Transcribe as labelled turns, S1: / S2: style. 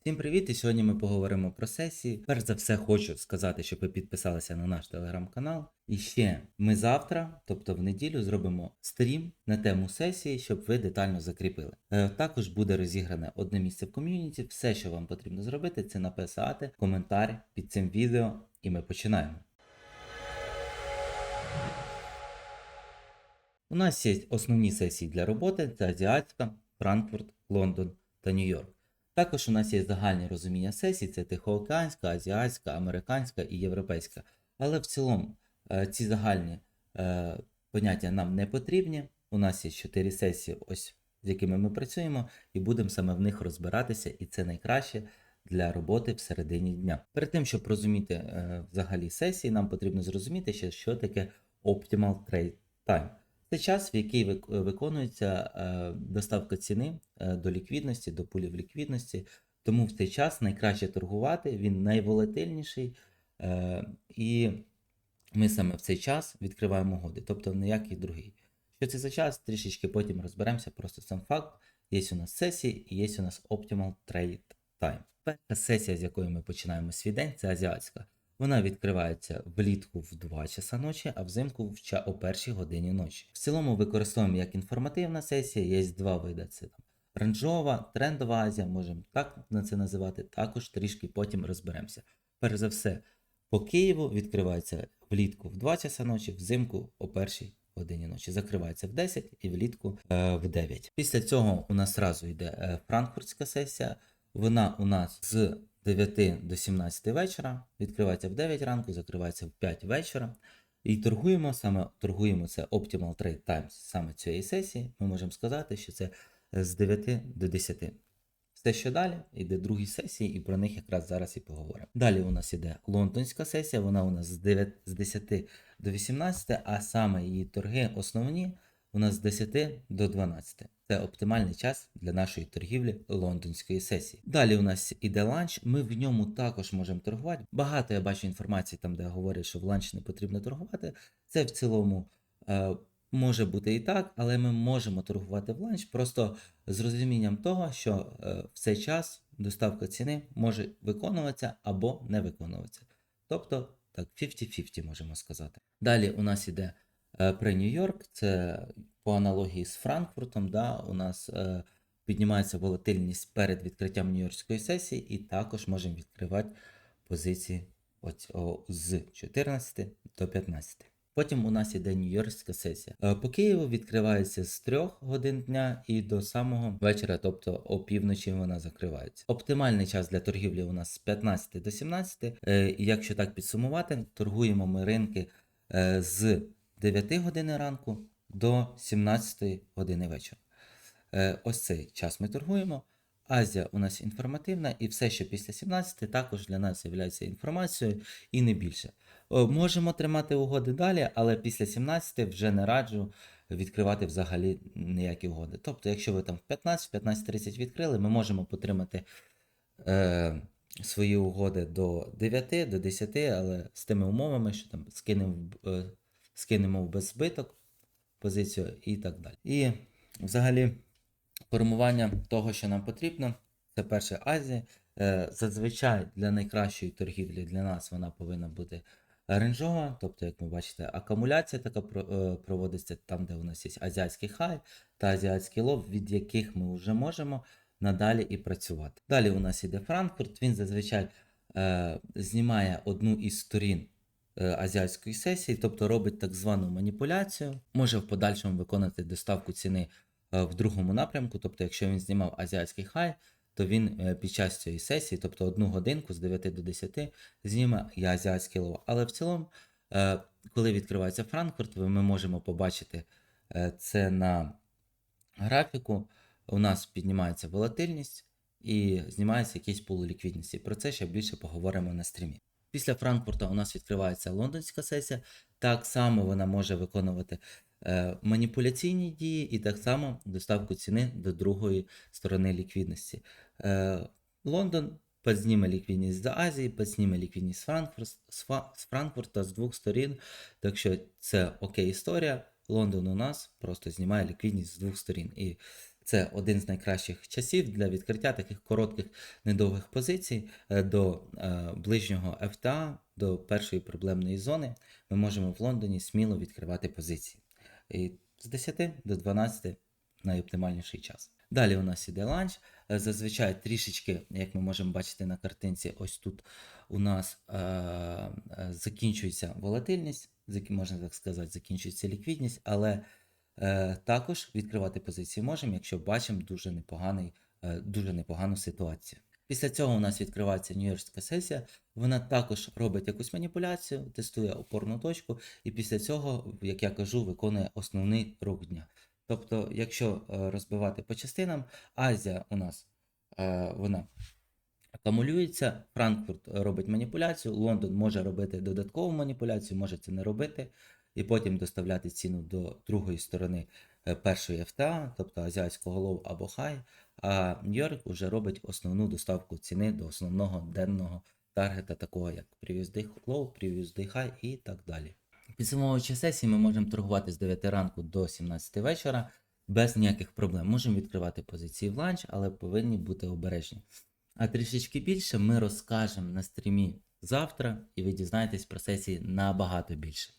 S1: Всім привіт! І сьогодні ми поговоримо про сесії. Перш за все, хочу сказати, щоб ви підписалися на наш телеграм-канал. І ще ми завтра, тобто в неділю, зробимо стрім на тему сесії, щоб ви детально закріпили. Е, Також буде розігране одне місце в ком'юніті. Все, що вам потрібно зробити, це написати коментар під цим відео, і ми починаємо. У нас є основні сесії для роботи: це Азіатська, Франкфурт, Лондон та Нью-Йорк. Також у нас є загальні розуміння сесій: це Тихоокеанська, Азіатська, Американська і Європейська. Але в цілому е, ці загальні е, поняття нам не потрібні. У нас є чотири сесії, ось з якими ми працюємо, і будемо саме в них розбиратися, і це найкраще для роботи всередині дня. Перед тим, щоб розуміти е, взагалі сесії, нам потрібно зрозуміти, ще, що таке Optimal Trade Time. Це час, в який виконується е, доставка ціни е, до ліквідності, до пулів ліквідності. Тому в цей час найкраще торгувати, він найволатильніший, е, і ми саме в цей час відкриваємо угоди, тобто ніякий другий. Що це за час? Трішечки потім розберемося. Просто сам факт. Є у нас сесії і є у нас Optimal Trade Time. Перша сесія, з якої ми починаємо свій день, це азіатська. Вона відкривається влітку в 2 часа ночі, а взимку в ча- о першій годині ночі. В цілому використовуємо як інформативна сесія, є два види. Це там ранжова, трендова Азія, можемо так на це називати, також трішки потім розберемося. Перш за все, по Києву відкривається влітку в 2 часа ночі, взимку о першій годині ночі. Закривається в 10 і влітку е, в 9. Після цього у нас зразу йде е, франкфуртська сесія. Вона у нас з 9 до 17 вечора, відкривається в 9 ранку, закривається в 5 вечора. І торгуємо саме торгуємо це Optimal Trade Times саме цієї сесії. Ми можемо сказати, що це е, з 9 до 10. Все, що далі, йде другі сесії, і про них якраз зараз і поговоримо. Далі у нас іде лондонська сесія, вона у нас з 9, з 10 до 18, а саме її торги основні у нас з 10 до 12. Це оптимальний час для нашої торгівлі лондонської сесії. Далі у нас іде ланч. Ми в ньому також можемо торгувати. Багато я бачу інформації там, де говорять, що в ланч не потрібно торгувати. Це в цілому е, може бути і так, але ми можемо торгувати в ланч просто з розумінням того, що е, в цей час доставка ціни може виконуватися або не виконуватися. Тобто, так, 50-50 можемо сказати. Далі у нас іде при Нью-Йорк, це по аналогії з Франкфуртом, да, у нас е, піднімається волатильність перед відкриттям Нью-Йоркської сесії, і також можемо відкривати позиції ось, о, з 14 до 15. Потім у нас іде Нью-Йоркська сесія. Е, По Києву відкривається з 3 годин дня і до самого вечора, тобто опівночі вона закривається. Оптимальний час для торгівлі у нас з 15 до 17. Е, якщо так підсумувати, торгуємо ми ринки е, з 9 години ранку до 17 години вечора. Е, Ось цей час ми торгуємо. Азія у нас інформативна, і все, що після 17, також для нас є інформацією і не більше. Можемо тримати угоди далі, але після 17 вже не раджу відкривати взагалі ніякі угоди. Тобто, якщо ви там в 15, 15.30 відкрили, ми можемо потримати е, свої угоди до 9, до 10, але з тими умовами, що там скинемо, е, скинемо в беззбиток позицію і так далі. І взагалі формування того, що нам потрібно, це перше Азія. Е, Зазвичай для найкращої торгівлі для нас вона повинна бути ренжова, тобто, як ви бачите, акумуляція така е, проводиться там, де у нас є азіатський хай та азіатський лоб, від яких ми вже можемо надалі і працювати. Далі у нас іде Франкфурт, він зазвичай е, знімає одну із сторін азіатської сесії, тобто робить так звану маніпуляцію, може в подальшому виконати доставку ціни е, в другому напрямку. Тобто, якщо він знімав азіатський хай, то він е, під час цієї сесії, тобто одну годинку з 9 до 10, зніме і азіатський лово. Але в цілому, е, коли відкривається Франкфурт, ми можемо побачити е, це на графіку. У нас піднімається волатильність і знімається якийсь пул ліквідності. Про це ще більше поговоримо на стрімі. Після Франкфурта у нас відкривається лондонська сесія. Так само вона може виконувати е, маніпуляційні дії і так само доставку ціни до другої сторони ліквідності. Е, Лондон підзніме ліквідність з Азії, підзніме ліквідність з, з Франкфурта з двох сторін. Так що це окей історія. Лондон у нас просто знімає ліквідність з двох сторін. І це один з найкращих часів для відкриття таких коротких недовгих позицій е, до е, ближнього FTA, до першої проблемної зони. Ми можемо в Лондоні сміло відкривати позиції. І з 10 до 12 найоптимальніший час. Далі у нас іде ланч. Е, Зазвичай трішечки, як ми можемо бачити на картинці, ось тут у нас е, закінчується волатильність, можна так сказати, закінчується ліквідність, але також відкривати позиції можемо, якщо бачимо дуже, непоганий, е, дуже непогану ситуацію. Після цього у нас відкривається Нью-Йоркська сесія. Вона також робить якусь маніпуляцію, тестує опорну точку, і після цього, як я кажу, виконує основний рух дня. Тобто, якщо е, розбивати по частинам, Азія у нас е, вона акумулюється, Франкфурт робить маніпуляцію, Лондон може робити додаткову маніпуляцію, може це не робити, і потім доставляти ціну до другої сторони е, першої FTA, тобто азіатського лоу або хай. А Нью-Йорк вже робить основну доставку ціни до основного денного таргета, такого як Low, Previous Day High і так далі. Підсумовуючи сесії, ми можемо торгувати з 9 ранку до 17 вечора без ніяких проблем. Можемо відкривати позиції в ланч, але повинні бути обережні. А трішечки більше ми розкажемо на стрімі завтра, і ви дізнаєтесь про сесії набагато більше.